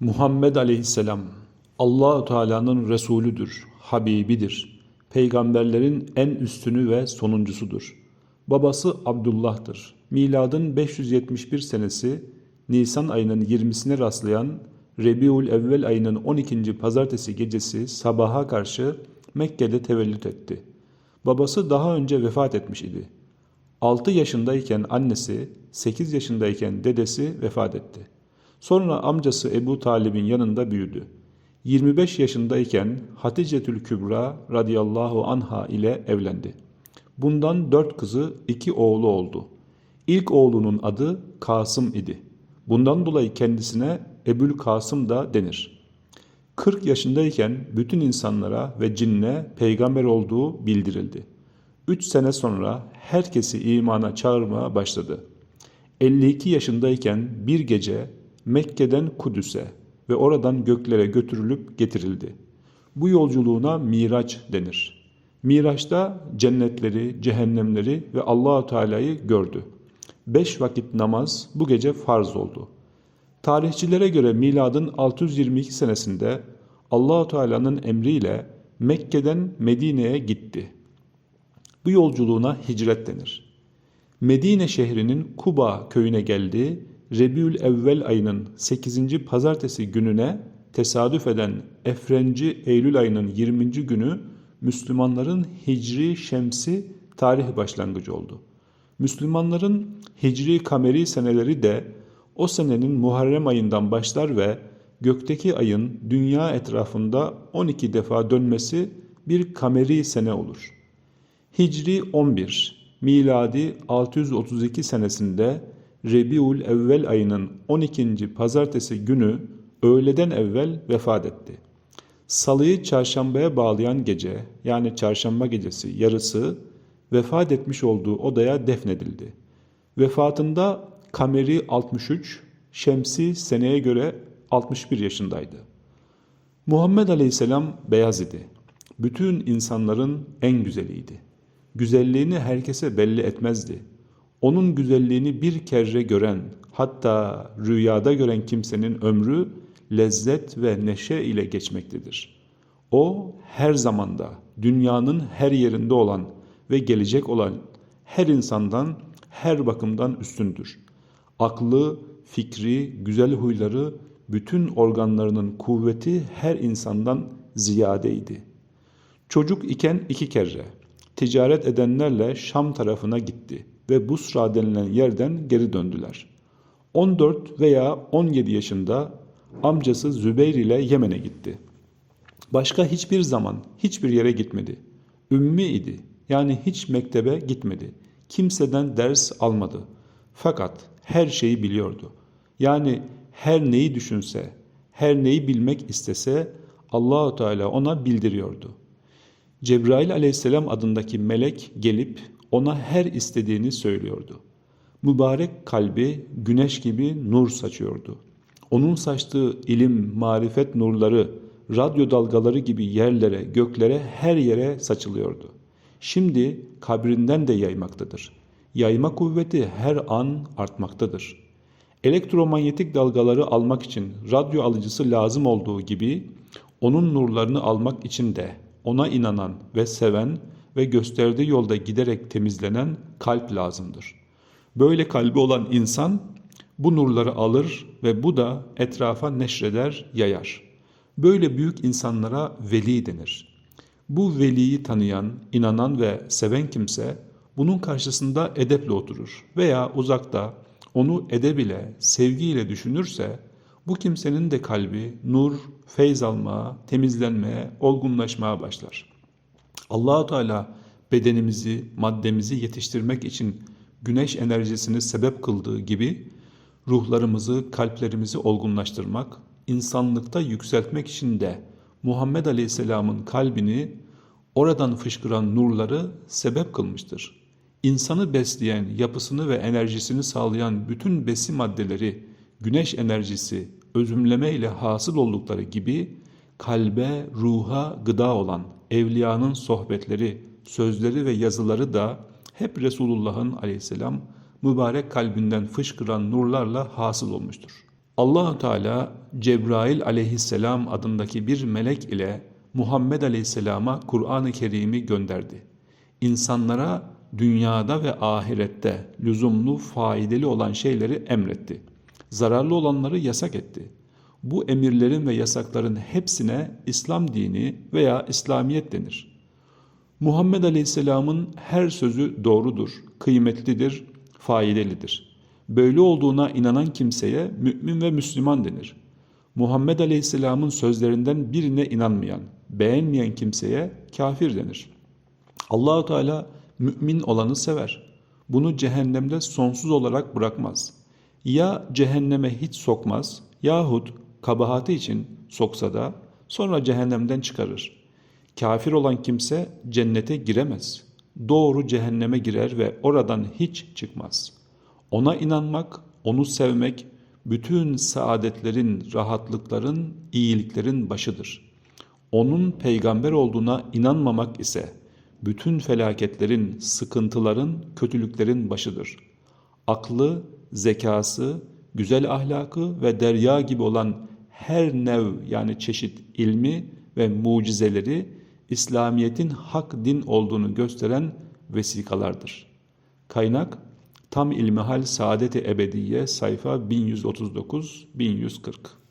Muhammed Aleyhisselam Allahu Teala'nın Resulüdür, Habibidir. Peygamberlerin en üstünü ve sonuncusudur. Babası Abdullah'tır. Miladın 571 senesi Nisan ayının 20'sine rastlayan Rebiul Evvel ayının 12. pazartesi gecesi sabaha karşı Mekke'de tevellüt etti. Babası daha önce vefat etmiş idi. 6 yaşındayken annesi, 8 yaşındayken dedesi vefat etti. Sonra amcası Ebu Talib'in yanında büyüdü. 25 yaşındayken Haticetül Kübra radıyallahu anha ile evlendi. Bundan dört kızı, iki oğlu oldu. İlk oğlunun adı Kasım idi. Bundan dolayı kendisine Ebül Kasım da denir. 40 yaşındayken bütün insanlara ve cinne peygamber olduğu bildirildi. 3 sene sonra herkesi imana çağırmaya başladı. 52 yaşındayken bir gece Mekke'den Kudüs'e ve oradan göklere götürülüp getirildi. Bu yolculuğuna Miraç denir. Miraç'ta cennetleri, cehennemleri ve Allahu Teala'yı gördü. Beş vakit namaz bu gece farz oldu. Tarihçilere göre miladın 622 senesinde Allahu Teala'nın emriyle Mekke'den Medine'ye gitti. Bu yolculuğuna hicret denir. Medine şehrinin Kuba köyüne geldi. Rebiül Evvel ayının 8. pazartesi gününe tesadüf eden Efrenci Eylül ayının 20. günü Müslümanların Hicri Şemsi tarih başlangıcı oldu. Müslümanların Hicri Kameri seneleri de o senenin Muharrem ayından başlar ve gökteki ayın dünya etrafında 12 defa dönmesi bir kameri sene olur. Hicri 11, miladi 632 senesinde Rebiul Evvel ayının 12. pazartesi günü öğleden evvel vefat etti. Salıyı çarşambaya bağlayan gece yani çarşamba gecesi yarısı vefat etmiş olduğu odaya defnedildi. Vefatında kameri 63, şemsi seneye göre 61 yaşındaydı. Muhammed Aleyhisselam beyaz idi. Bütün insanların en güzeliydi. Güzelliğini herkese belli etmezdi. Onun güzelliğini bir kere gören, hatta rüyada gören kimsenin ömrü lezzet ve neşe ile geçmektedir. O her zamanda dünyanın her yerinde olan ve gelecek olan her insandan her bakımdan üstündür. Aklı, fikri, güzel huyları, bütün organlarının kuvveti her insandan ziyadeydi. Çocuk iken iki kere ticaret edenlerle Şam tarafına gitti ve Busra denilen yerden geri döndüler. 14 veya 17 yaşında amcası Zübeyir ile Yemen'e gitti. Başka hiçbir zaman hiçbir yere gitmedi. Ümmi idi. Yani hiç mektebe gitmedi. Kimseden ders almadı. Fakat her şeyi biliyordu. Yani her neyi düşünse, her neyi bilmek istese Allahu Teala ona bildiriyordu. Cebrail aleyhisselam adındaki melek gelip ona her istediğini söylüyordu. Mübarek kalbi güneş gibi nur saçıyordu. Onun saçtığı ilim, marifet nurları, radyo dalgaları gibi yerlere, göklere, her yere saçılıyordu. Şimdi kabrinden de yaymaktadır. Yayma kuvveti her an artmaktadır. Elektromanyetik dalgaları almak için radyo alıcısı lazım olduğu gibi onun nurlarını almak için de ona inanan ve seven ve gösterdiği yolda giderek temizlenen kalp lazımdır. Böyle kalbi olan insan bu nurları alır ve bu da etrafa neşreder, yayar. Böyle büyük insanlara veli denir. Bu veliyi tanıyan, inanan ve seven kimse bunun karşısında edeple oturur veya uzakta onu edeb ile, sevgiyle düşünürse bu kimsenin de kalbi nur, feyz almaya, temizlenmeye, olgunlaşmaya başlar. Allahu Teala bedenimizi, maddemizi yetiştirmek için güneş enerjisini sebep kıldığı gibi ruhlarımızı, kalplerimizi olgunlaştırmak, insanlıkta yükseltmek için de Muhammed Aleyhisselam'ın kalbini oradan fışkıran nurları sebep kılmıştır. İnsanı besleyen, yapısını ve enerjisini sağlayan bütün besin maddeleri, güneş enerjisi, özümleme ile hasıl oldukları gibi kalbe, ruha gıda olan evliyanın sohbetleri, sözleri ve yazıları da hep Resulullah'ın aleyhisselam mübarek kalbinden fışkıran nurlarla hasıl olmuştur. Allahu Teala Cebrail aleyhisselam adındaki bir melek ile Muhammed aleyhisselama Kur'an-ı Kerim'i gönderdi. İnsanlara dünyada ve ahirette lüzumlu, faydalı olan şeyleri emretti. Zararlı olanları yasak etti. Bu emirlerin ve yasakların hepsine İslam dini veya İslamiyet denir. Muhammed Aleyhisselam'ın her sözü doğrudur, kıymetlidir, faydalıdır. Böyle olduğuna inanan kimseye mümin ve Müslüman denir. Muhammed Aleyhisselam'ın sözlerinden birine inanmayan, beğenmeyen kimseye kafir denir. Allahu Teala mümin olanı sever. Bunu cehennemde sonsuz olarak bırakmaz. Ya cehenneme hiç sokmaz yahut kabahati için soksa da sonra cehennemden çıkarır. Kafir olan kimse cennete giremez. Doğru cehenneme girer ve oradan hiç çıkmaz. Ona inanmak, onu sevmek bütün saadetlerin, rahatlıkların, iyiliklerin başıdır. Onun peygamber olduğuna inanmamak ise bütün felaketlerin, sıkıntıların, kötülüklerin başıdır. Aklı, zekası, güzel ahlakı ve derya gibi olan her nev yani çeşit ilmi ve mucizeleri İslamiyet'in hak din olduğunu gösteren vesikalardır. Kaynak Tam İlmihal Saadet-i Ebediye sayfa 1139-1140